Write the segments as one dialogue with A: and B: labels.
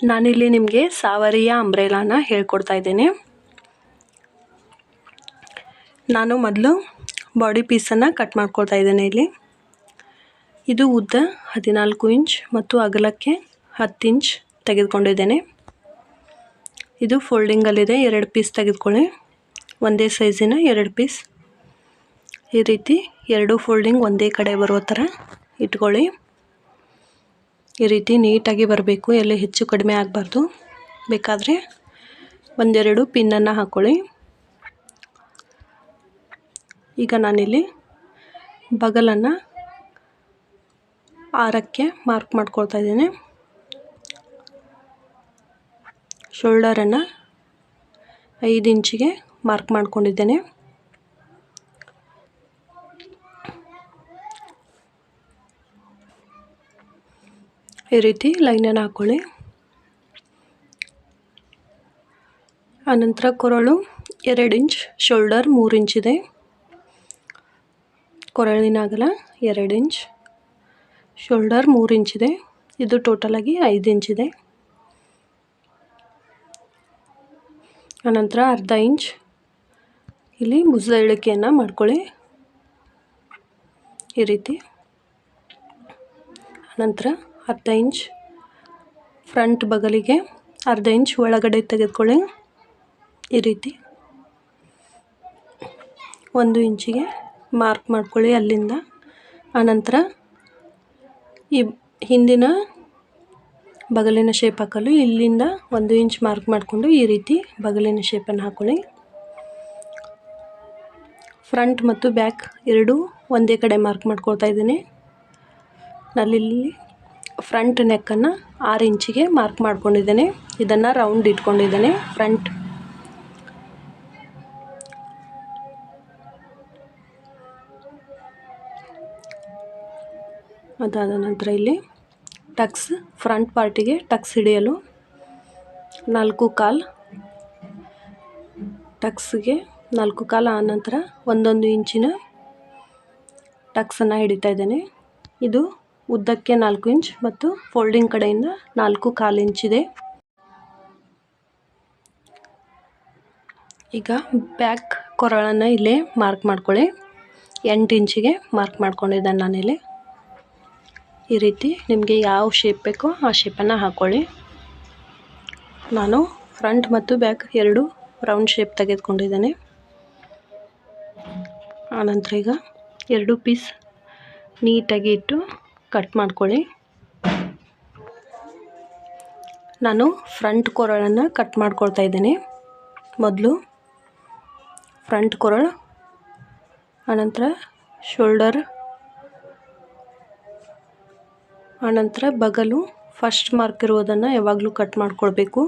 A: ನಾನಿಲ್ಲಿ ನಿಮಗೆ ಸಾವರಿಯ ಅಂಬ್ರೆಲಾನ ಹೇಳ್ಕೊಡ್ತಾ ಇದ್ದೇನೆ. ನಾನು ಮೊದಲು ಬಾಡಿ ಪೀಸನ್ನು ಕಟ್ ಮಾಡ್ಕೊಳ್ತಾ ಇದ್ದೇನೆ ಇಲ್ಲಿ. ಇದು ಉದ್ದ ಹದಿನಾಲ್ಕು ಇಂಚ್ ಮತ್ತು ಅಗಲಕ್ಕೆ ಹತ್ತು ಇಂಚ್ ತೆಗೆದುಕೊಂಡಿದ್ದೇನೆ. ಇದು ಫೋಲ್ಡಿಂಗಲ್ಲಿದೆ ಎರಡು ಪೀಸ್ ತೆಗೆದುಕೊಳ್ಳಿ. ಒಂದೇ ಸೈಜಿನ ಎರಡು ಪೀಸ್ ಈ ರೀತಿ ಎರಡು ಫೋಲ್ಡಿಂಗ್ ಒಂದೇ ಕಡೆ ಬರೋ ಥರ ಇಟ್ಕೊಳ್ಳಿ. ಈ ರೀತಿ ನೀಟಾಗಿ ಬರಬೇಕು ಎಲ್ಲಿ ಹೆಚ್ಚು ಕಡಿಮೆ ಆಗಬಾರ್ದು. ಬೇಕಾದರೆ ಒಂದೆರಡು ಪಿನ್ನನ್ನು ಹಾಕ್ಕೊಳ್ಳಿ ಈಗ ನಾನಿಲ್ಲಿ ಬಗಲನ್ನು ಆರಕ್ಕೆ ಮಾರ್ಕ್ ಮಾಡ್ಕೊಳ್ತಾ ಇದ್ದೀನಿ. ಶೋಲ್ಡರನ್ನು ಐದು ಇಂಚಿಗೆ ಮಾರ್ಕ್ ಮಾಡ್ಕೊಂಡಿದ್ದೇನೆ. ಈ ರೀತಿ ಲೈನನ್ನು ಹಾಕ್ಕೊಳ್ಳಿ ಆನಂತರ ಕೊರಳು ಎರಡು ಇಂಚ್, ಶೋಲ್ಡರ್ ಮೂರು ಇಂಚಿದೆ ಕೊರಳಿನ ಅಗಲ ಎರಡು ಇಂಚ್, ಶೋಲ್ಡರ್ ಮೂರು ಇಂಚಿದೆ ಇದು. ಟೋಟಲಾಗಿ ಐದು ಇಂಚಿದೆ ಆನಂತರ ಅರ್ಧ ಇಂಚ್. ಇಲ್ಲಿ ಭುಜದ ಇಳಿಕೆಯನ್ನು ಮಾಡ್ಕೊಳ್ಳಿ. ಈ ರೀತಿ. ನಂತರ ಅರ್ಧ ಇಂಚ್ ಫ್ರಂಟ್ ಬಗಲಿಗೆ, ಅರ್ಧ ಇಂಚ್ ಒಳಗಡೆ ತೆಗೆದುಕೊಳ್ಳಿ. ಈ ರೀತಿ ಒಂದು ಇಂಚಿಗೆ ಮಾರ್ಕ್ ಮಾಡ್ಕೊಳ್ಳಿ ಅಲ್ಲಿಂದ. ಆನಂತರ ಈ ಹಿಂದಿನ ಬಗಲಿನ ಶೇಪ್ ಹಾಕಲು ಇಲ್ಲಿಂದ ಒಂದು ಇಂಚ್ ಮಾರ್ಕ್ ಮಾಡಿಕೊಂಡು ಈ ರೀತಿ ಬಗಲಿನ ಶೇಪನ್ನು ಹಾಕೊಳ್ಳಿ. ಫ್ರಂಟ್ ಮತ್ತು ಬ್ಯಾಕ್ ಎರಡೂ ಒಂದೇ ಕಡೆ ಮಾರ್ಕ್ ಮಾಡ್ಕೊಳ್ತಾ ಇದ್ದೀನಿ. ನಾನಿಲ್ಲಿ ಫ್ರಂಟ್ ನೆಕ್ಕನ್ನು ಆರು ಇಂಚಿಗೆ ಮಾರ್ಕ್ ಮಾಡ್ಕೊಂಡಿದ್ದೇನೆ. ಇದನ್ನು ರೌಂಡ್ ಇಟ್ಕೊಂಡಿದ್ದೇನೆ, ಫ್ರಂಟ್. ಅದಾದ ನಂತರ ಇಲ್ಲಿ ಟಕ್ಸ್, ಫ್ರಂಟ್ ಪಾರ್ಟಿಗೆ ಟಕ್ಸ್ ಹಿಡಿಯಲು ನಾಲ್ಕು ಕಾಲು. ಟಕ್ಸ್ಗೆ ನಾಲ್ಕು ಕಾಲು ಆನಂತರ ಒಂದೊಂದು ಇಂಚಿನ ಟಕ್ಸನ್ನು ಹಿಡಿತಾ ಇದ್ದೇನೆ. ಇದು ಉದ್ದಕ್ಕೆ ನಾಲ್ಕು ಇಂಚ್ ಮತ್ತು ಫೋಲ್ಡಿಂಗ್ ಕಡೆಯಿಂದ ನಾಲ್ಕು ಕಾಲು ಇದೆ. ಈಗ ಬ್ಯಾಕ್ ಕೊರಳನ್ನು ಇಲ್ಲೇ ಮಾರ್ಕ್ ಮಾಡ್ಕೊಳ್ಳಿ. ಎಂಟು ಇಂಚಿಗೆ ಮಾರ್ಕ್ ಮಾಡ್ಕೊಂಡಿದ್ದೇನೆ ನಾನಿಲ್ಲಿ. ಈ ರೀತಿ ನಿಮಗೆ ಯಾವ ಶೇಪ್ ಬೇಕೋ ಆ ಶೇಪನ್ನು ಹಾಕ್ಕೊಳ್ಳಿ ನಾನು ಫ್ರಂಟ್ ಮತ್ತು ಬ್ಯಾಕ್ ಎರಡು ರೌಂಡ್ ಶೇಪ್ ತೆಗೆದುಕೊಂಡಿದ್ದೇನೆ. ಆನಂತರ ಈಗ ಎರಡು ಪೀಸ್ ನೀಟಾಗಿ ಇಟ್ಟು ಕಟ್ ಮಾಡ್ಕೊಳ್ಳಿ. ನಾನು ಫ್ರಂಟ್ ಕೊರಳನ್ನು ಕಟ್ ಮಾಡ್ಕೊಳ್ತಾ ಇದ್ದೀನಿ. ಮೊದಲು ಫ್ರಂಟ್ ಕೊರಳು, ಆನಂತರ ಶೋಲ್ಡರ್, ಆನಂತರ ಬಗಲು, ಫಸ್ಟ್ ಮಾರ್ಕ್ ಇರುವುದನ್ನು ಯಾವಾಗಲೂ ಕಟ್ ಮಾಡ್ಕೊಳ್ಬೇಕು.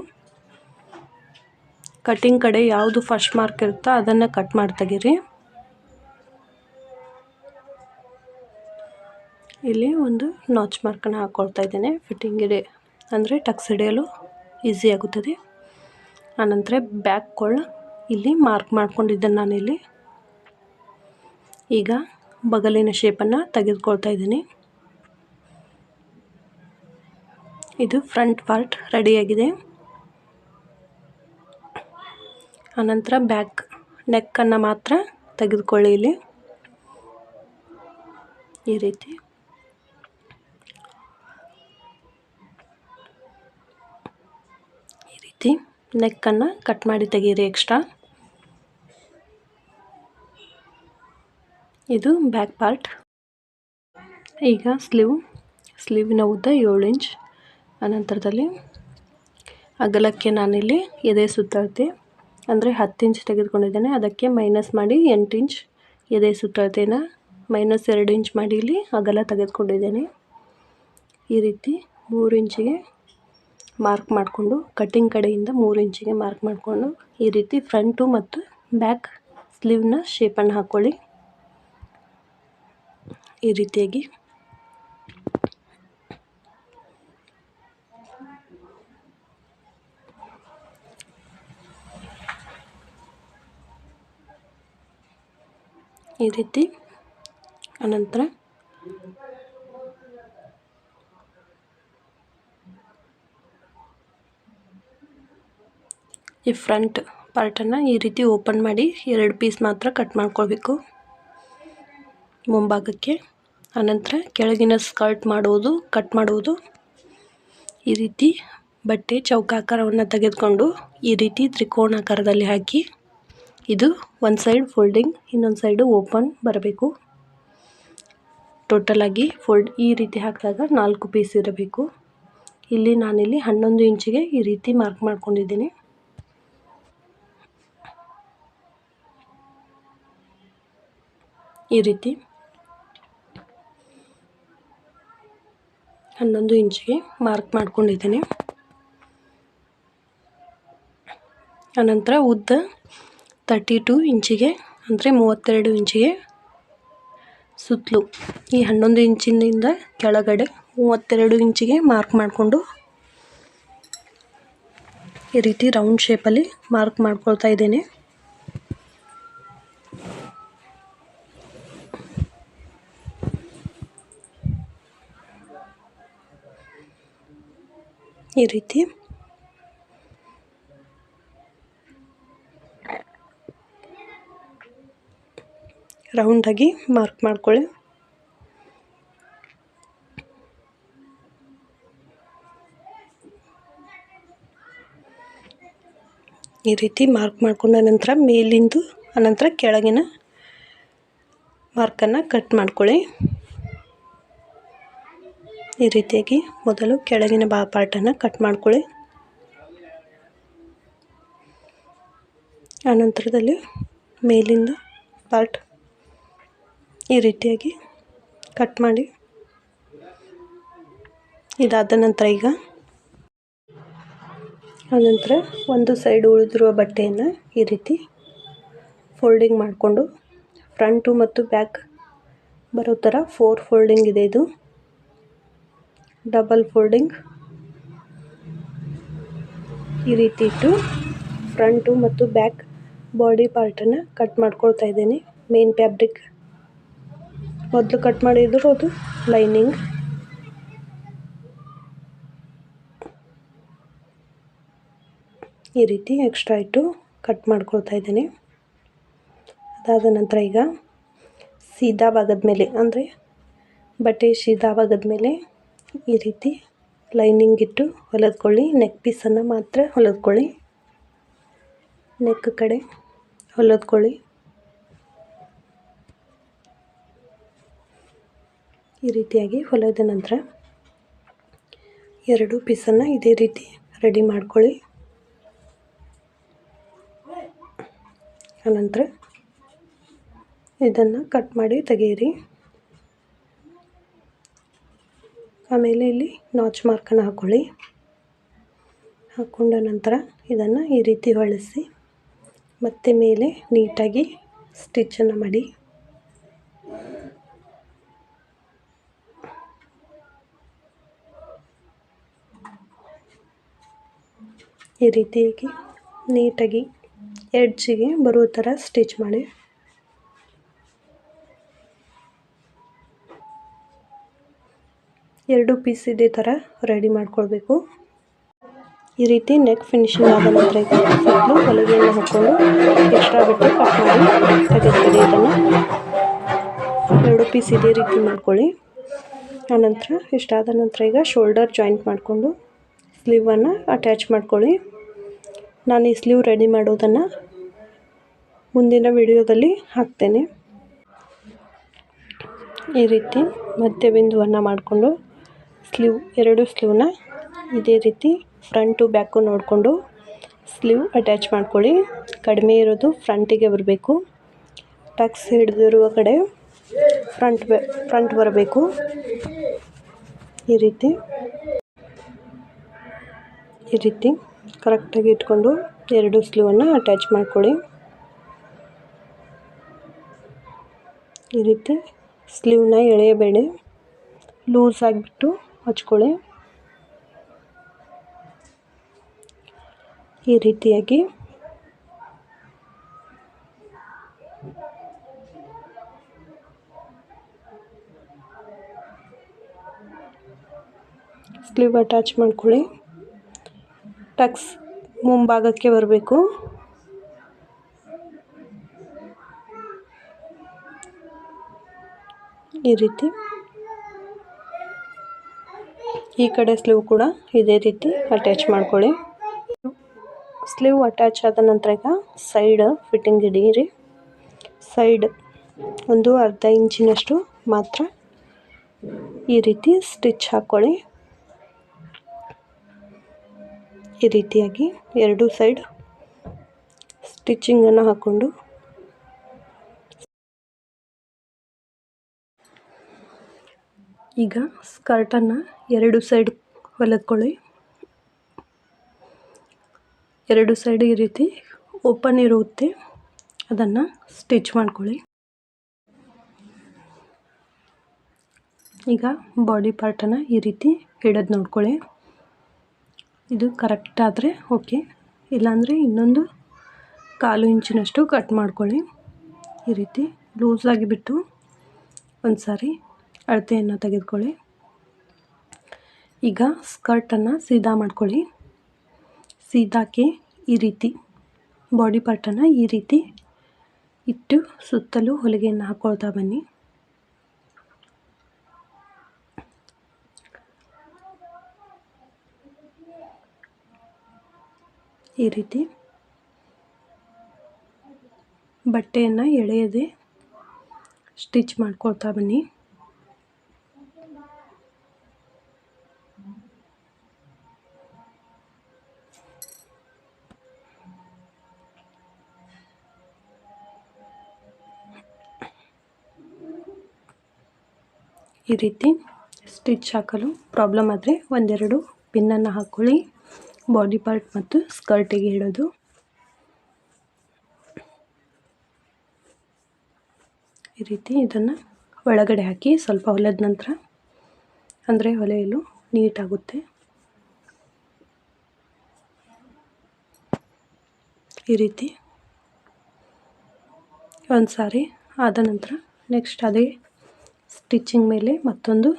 A: ಕಟ್ಟಿಂಗ್ ಕಡೆ ಯಾವುದು ಫಸ್ಟ್ ಮಾರ್ಕ್ ಇರುತ್ತೋ ಅದನ್ನು ಕಟ್ ಮಾಡಿ ಇಲ್ಲಿ ಒಂದು ನಾಚ್ ಮಾರ್ಕನ್ನು ಹಾಕ್ಕೊಳ್ತಾ ಇದ್ದೇನೆ. ಫಿಟ್ಟಿಂಗ್ ಇದೆ ಅಂದರೆ ಟಕ್ಸ್ ಹಿಡಿಯಲು ಈಸಿ ಆಗುತ್ತದೆ. ಆನಂತರ ಬ್ಯಾಕ್ ಕೊಳ್ಳ. ಇಲ್ಲಿ ಮಾರ್ಕ್ ಮಾಡ್ಕೊಂಡಿದ್ದೇನೆ ನಾನಿಲ್ಲಿ ಈಗ ಬಗಲಿನ ಶೇಪನ್ನು ತೆಗೆದುಕೊಳ್ತಾ ಇದ್ದೀನಿ. ಇದು ಫ್ರಂಟ್ ಪಾರ್ಟ್ ರೆಡಿಯಾಗಿದೆ ಆನಂತರ ಬ್ಯಾಕ್ ನೆಕ್ಕನ್ನು ಮಾತ್ರ ತೆಗೆದುಕೊಳ್ಳಿ ಇಲ್ಲಿ. ಈ ರೀತಿ ಈ ರೀತಿ ನೆಕ್ಕನ್ನು ಕಟ್ ಮಾಡಿ ತೆಗೀರಿ ಎಕ್ಸ್ಟ್ರಾ ಇದು ಬ್ಯಾಕ್ ಪಾರ್ಟ್ ಈಗ ಸ್ಲೀವ್ ಸ್ಲೀವಿನ ಉದ್ದ ಏಳು ಇಂಚ್ ಅನಂತರದಲ್ಲಿ ಅಗಲಕ್ಕೆ ನಾನಿಲ್ಲಿ ಎದೆ ಸುತ್ತಳತೆ. ಅಂದರೆ ಹತ್ತು ಇಂಚ್ ತೆಗೆದುಕೊಂಡಿದ್ದೇನೆ. ಅದಕ್ಕೆ ಮೈನಸ್ ಮಾಡಿ ಎಂಟು ಇಂಚ್ ಎದೆ ಸುತ್ತಳತೆನ ಮೈನಸ್ ಎರಡು ಇಂಚ್ ಮಾಡಿ ಇಲ್ಲಿ ಅಗಲ ತೆಗೆದುಕೊಂಡಿದ್ದೇನೆ. ಈ ರೀತಿ ಮೂರು ಇಂಚಿಗೆ ಮಾರ್ಕ್ ಮಾಡಿಕೊಂಡು ಕಟ್ಟಿಂಗ್ ಕಡೆಯಿಂದ ಮೂರು ಇಂಚಿಗೆ ಮಾರ್ಕ್ ಮಾಡಿಕೊಂಡು ಈ ರೀತಿ ಫ್ರಂಟು ಮತ್ತು ಬ್ಯಾಕ್ ಸ್ಲೀವ್ನ ಶೇಪನ್ನು ಹಾಕ್ಕೊಳ್ಳಿ ಈ ರೀತಿಯಾಗಿ. ಈ ರೀತಿ. ಅನಂತರ ಈ ಫ್ರಂಟ್ ಪಾರ್ಟನ್ನು ಈ ರೀತಿ ಓಪನ್ ಮಾಡಿ ಎರಡು ಪೀಸ್ ಮಾತ್ರ ಕಟ್ ಮಾಡ್ಕೊಳ್ಬೇಕು. ಮುಂಭಾಗಕ್ಕೆ, ಆನಂತರ ಕೆಳಗಿನ ಸ್ಕರ್ಟ್ ಮಾಡುವುದು ಕಟ್ ಮಾಡುವುದು ಈ ರೀತಿ ಬಟ್ಟೆ ಚೌಕಾಕಾರವನ್ನು ತೆಗೆದುಕೊಂಡು ಈ ರೀತಿ ತ್ರಿಕೋಣಾಕಾರದಲ್ಲಿ ಹಾಕಿ ಇದು ಒಂದು ಸೈಡ್ ಫೋಲ್ಡಿಂಗ್, ಇನ್ನೊಂದು ಸೈಡು ಓಪನ್ ಬರಬೇಕು. ಟೋಟಲಾಗಿ ಫೋಲ್ಡ್ ಈ ರೀತಿ ಹಾಕಿದಾಗ ನಾಲ್ಕು ಪೀಸ್ ಇರಬೇಕು. ಇಲ್ಲಿ ನಾನಿಲ್ಲಿ ಹನ್ನೊಂದು ಇಂಚಿಗೆ ಈ ರೀತಿ ಮಾರ್ಕ್ ಮಾಡ್ಕೊಂಡಿದ್ದೀನಿ. ಈ ರೀತಿ. ಹನ್ನೊಂದು ಇಂಚಿಗೆ ಮಾರ್ಕ್ ಮಾಡ್ಕೊಂಡಿದ್ದೀನಿ. ಆನಂತರ ಉದ್ದ ತರ್ಟಿ ಟು ಇಂಚಿಗೆ, ಅಂದರೆ ಮೂವತ್ತೆರಡು ಇಂಚಿಗೆ ಸುತ್ತಲೂ. ಈ ಹನ್ನೊಂದು ಇಂಚಿನಿಂದ ಕೆಳಗಡೆ ಮೂವತ್ತೆರಡು ಇಂಚಿಗೆ ಮಾರ್ಕ್ ಮಾಡಿಕೊಂಡು ಈ ರೀತಿ ರೌಂಡ್ ಶೇಪಲ್ಲಿ ಮಾರ್ಕ್ ಮಾಡ್ಕೊಳ್ತಾ ಇದ್ದೇನೆ. ಈ ರೀತಿ. ರೌಂಡಾಗಿ ಮಾರ್ಕ್ ಮಾಡ್ಕೊಳ್ಳಿ. ಈ ರೀತಿ ಮಾರ್ಕ್ ಮಾಡ್ಕೊಂಡ ನಂತರ ಮೇಲಿಂದು, ಅನಂತರ ಕೆಳಗಿನ ಮಾರ್ಕನ್ನು ಕಟ್ ಮಾಡ್ಕೊಳ್ಳಿ. ಈ ರೀತಿಯಾಗಿ ಮೊದಲು ಕೆಳಗಿನ ಬಾ ಪಾರ್ಟನ್ನು ಕಟ್ ಮಾಡ್ಕೊಳ್ಳಿ. ಆನಂತರದಲ್ಲಿ ಮೇಲಿಂದ ಪಾರ್ಟ್ ಈ ರೀತಿಯಾಗಿ ಕಟ್ ಮಾಡಿ. ಇದಾದ ನಂತರ ಈಗ ಆನಂತರ ಒಂದು ಸೈಡ್ ಉಳಿದಿರುವ ಬಟ್ಟೆಯನ್ನು ಈ ರೀತಿ ಫೋಲ್ಡಿಂಗ್ ಮಾಡಿಕೊಂಡು ಫ್ರಂಟು ಮತ್ತು ಬ್ಯಾಕ್ ಬರೋ ಥರ ಫೋರ್ ಫೋಲ್ಡಿಂಗ್ ಇದೆ ಇದು. Double folding. ಈ ರೀತಿ ಇಟ್ಟು ಫ್ರಂಟು ಮತ್ತು ಬ್ಯಾಕ್ ಬಾಡಿ ಪಾರ್ಟನ್ನು ಕಟ್ ಮಾಡ್ಕೊಳ್ತಾ ಇದ್ದೀನಿ. Main fabric. ಮೊದಲು ಕಟ್ ಮಾಡಿದ್ರು ಅದು ಲೈನಿಂಗ್. ಈ ರೀತಿ ಎಕ್ಸ್ಟ್ರಾ ಇಟ್ಟು ಕಟ್ ಮಾಡ್ಕೊಳ್ತಾ ಇದ್ದೀನಿ. ಅದಾದ ನಂತರ ಈಗ ಸೀದಾ ಭಾಗದ ಮೇಲೆ, ಅಂದರೆ ಬಟ್ಟೆ ಸೀದಾ ಭಾಗದ ಮೇಲೆ ಈ ರೀತಿ ಲೈನಿಂಗ್ ಇಟ್ಟು ಹೊಲಿದ್ಕೊಳ್ಳಿ. ನೆಕ್ ಪೀಸನ್ನು ಮಾತ್ರ ಹೊಲಿದ್ಕೊಳ್ಳಿ. ನೆಕ್ ಕಡೆ ಹೊಲಿದ್ಕೊಳ್ಳಿ. ಈ ರೀತಿಯಾಗಿ ಹೊಲಿದ ನಂತರ ಎರಡು ಪೀಸನ್ನು ಇದೇ ರೀತಿ ರೆಡಿ ಮಾಡ್ಕೊಳ್ಳಿ. ಆನಂತರ ಇದನ್ನು ಕಟ್ ಮಾಡಿ ತೆಗೆಯಿರಿ. ಆಮೇಲೆ ಇಲ್ಲಿ ನಾಚ್ ಮಾರ್ಕನ್ನು ಹಾಕ್ಕೊಳ್ಳಿ ಹಾಕ್ಕೊಂಡ ನಂತರ ಇದನ್ನು ಈ ರೀತಿ ಹೊಳಿಸಿ, ಮತ್ತೆ ಮೇಲೆ ನೀಟಾಗಿ ಸ್ಟಿಚ್ಚನ್ನು ಮಾಡಿ. ಈ ರೀತಿಯಾಗಿ ನೀಟಾಗಿ ಎಡ್ಜಿಗೆ ಬರುವ ಥರ ಸ್ಟಿಚ್ ಮಾಡಿ. ಎರಡು ಪೀಸ್ ಇದೇ ಥರ ರೆಡಿ ಮಾಡ್ಕೊಳ್ಬೇಕು. ಈ ರೀತಿ ನೆಕ್ ಫಿನಿಶಿಂಗ್ ಆದ ನಂತರ ಇದನ್ನು ಹೊಲಿಗೆಯನ್ನು ಹಾಕ್ಕೊಂಡು ಎಕ್ಸ್ಟ್ರಾ ಬಿಟ್ಟು ಕಟ್ ಮಾಡಿ ತೆಗೆದುಕೊಳ್ಳಿ ಇದನ್ನು. ಎರಡು ಪೀಸ್ ಇದೇ ರೀತಿ ಮಾಡ್ಕೊಳ್ಳಿ. ಆನಂತರ ಇಷ್ಟಾದ ನಂತರ ಈಗ ಶೋಲ್ಡರ್ ಜಾಯಿಂಟ್ ಮಾಡಿಕೊಂಡು ಸ್ಲೀವನ್ನು ಅಟ್ಯಾಚ್ ಮಾಡ್ಕೊಳ್ಳಿ. ನಾನು ಈ ಸ್ಲೀವ್ ರೆಡಿ ಮಾಡೋದನ್ನು ಮುಂದಿನ ವಿಡಿಯೋದಲ್ಲಿ ಹಾಕ್ತೇನೆ. ಈ ರೀತಿ ಮಧ್ಯ ಬಿಂದುವನ್ನು ಮಾಡಿಕೊಂಡು ಸ್ಲೀವ್, ಎರಡು ಸ್ಲೀವ್ನ ಇದೇ ರೀತಿ ಫ್ರಂಟು ಬ್ಯಾಕು ನೋಡಿಕೊಂಡು ಸ್ಲೀವ್ ಅಟ್ಯಾಚ್ ಮಾಡ್ಕೊಳ್ಳಿ. ಕಡಿಮೆ ಇರೋದು ಫ್ರಂಟಿಗೆ ಬರಬೇಕು. ಟಕ್ಸ್ ಹಿಡಿದಿರುವ ಕಡೆ ಫ್ರಂಟ್ ಫ್ರಂಟ್ ಬರಬೇಕು. ಈ ರೀತಿ ಈ ರೀತಿ ಕರೆಕ್ಟಾಗಿ ಇಟ್ಕೊಂಡು ಎರಡು ಸ್ಲೀವನ್ನು ಅಟ್ಯಾಚ್ ಮಾಡ್ಕೊಳ್ಳಿ. ಈ ರೀತಿ ಸ್ಲೀವ್ನ ಎಳೆಯಬೇಡಿ. ಲೂಸ್ ಆಗಿಬಿಟ್ಟು ಹಚ್ಕೊಳ್ಳಿ. ಈ ರೀತಿಯಾಗಿ. ಸ್ಲೀವ್ ಅಟ್ಯಾಚ್ ಮಾಡ್ಕೊಳ್ಳಿ. ಟಕ್ಸ್ ಮುಂಭಾಗಕ್ಕೆ ಬರಬೇಕು. ಈ ರೀತಿ. ಈ ಕಡೆ ಸ್ಲೀವ್ ಕೂಡ ಇದೇ ರೀತಿ ಅಟ್ಯಾಚ್ ಮಾಡ್ಕೊಳ್ಳಿ. ಸ್ಲೀವ್ ಅಟ್ಯಾಚ್ ಆದ ನಂತರ ಈಗ ಸೈಡ್ ಫಿಟ್ಟಿಂಗ್ ಹಿಡಿಯಿರಿ. ಸೈಡ್ ಒಂದು ಅರ್ಧ ಇಂಚಿನಷ್ಟು ಮಾತ್ರ ಈ ರೀತಿ ಸ್ಟಿಚ್ ಹಾಕ್ಕೊಳ್ಳಿ ಈ ರೀತಿಯಾಗಿ ಎರಡು ಸೈಡ್ ಸ್ಟಿಚ್ಚಿಂಗನ್ನು ಹಾಕ್ಕೊಂಡು ಈಗ ಸ್ಕರ್ಟನ್ನು ಎರಡು ಸೈಡ್ ಹೊಲದ್ಕೊಳ್ಳಿ. ಎರಡು ಸೈಡ್ ಈ ರೀತಿ ಓಪನ್ ಇರುತ್ತೆ. ಅದನ್ನು ಸ್ಟಿಚ್ ಮಾಡ್ಕೊಳ್ಳಿ. ಈಗ ಬಾಡಿ ಪಾರ್ಟನ್ನು ಈ ರೀತಿ ಹಿಡೋದು ನೋಡ್ಕೊಳ್ಳಿ. ಇದು ಕರೆಕ್ಟ್ ಆದರೆ ಓಕೆ. ಇಲ್ಲಾಂದರೆ ಇನ್ನೊಂದು ಕಾಲು ಇಂಚಿನಷ್ಟು ಕಟ್ ಮಾಡ್ಕೊಳ್ಳಿ. ಈ ರೀತಿ ಲೂಸಾಗಿ ಬಿಟ್ಟು ಒಂದು ಸಾರಿ ಅಳತೆಯನ್ನು ತೆಗೆದುಕೊಳ್ಳಿ. ಈಗ ಸ್ಕರ್ಟನ್ನು ಸೀದಾ ಮಾಡ್ಕೊಳ್ಳಿ. ಸೀದಾಕ್ಕೆ ಈ ರೀತಿ, ಬಾಡಿ ಪಾರ್ಟನ್ನು ಈ ರೀತಿ ಇಟ್ಟು ಸುತ್ತಲೂ ಹೊಲಿಗೆಯನ್ನು ಹಾಕ್ಕೊಳ್ತಾ ಬನ್ನಿ. ಈ ರೀತಿ ಬಟ್ಟೆಯನ್ನು ಎಳೆಯದೆ ಸ್ಟಿಚ್ ಮಾಡ್ಕೊಳ್ತಾ ಬನ್ನಿ. ಈ ರೀತಿ ಸ್ಟಿಚ್ ಹಾಕಲು ಪ್ರಾಬ್ಲಮ್ ಆದರೆ ಒಂದೆರಡು ಪಿನ್ನನ್ನು ಹಾಕ್ಕೊಳ್ಳಿ ಬಾಡಿ ಪಾರ್ಟ್ ಮತ್ತು ಸ್ಕರ್ಟಿಗೆ ಇಡೋದು. ಈ ರೀತಿ ಇದನ್ನು ಒಳಗಡೆ ಹಾಕಿ ಸ್ವಲ್ಪ ಹೊಲದ ನಂತರ, ಅಂದರೆ ಹೊಲೆಯಲು ನೀಟಾಗುತ್ತೆ ಈ ರೀತಿ ಒಂದು ಸಾರಿ ಆದ ನಂತರ ನೆಕ್ಸ್ಟ್ ಅದೇ ಸ್ಟಿಚ್ಚಿಂಗ್ ಮೇಲೆ ಮತ್ತೊಂದು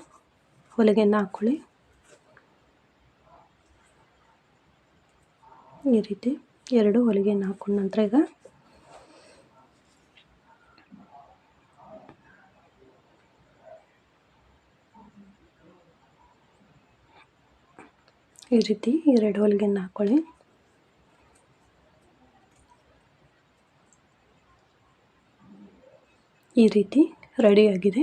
A: ಹೊಲಿಗೆಯನ್ನು ಹಾಕ್ಕೊಳ್ಳಿ ಈ ರೀತಿ ಎರಡು ಹೊಲಿಗೆಯನ್ನು ಹಾಕೊಂಡ ನಂತರ ಈಗ ಈ ರೀತಿ ಎರಡು ಹೊಲಿಗೆಯನ್ನು ಹಾಕ್ಕೊಳ್ಳಿ ಈ ರೀತಿ ರೆಡಿಯಾಗಿದೆ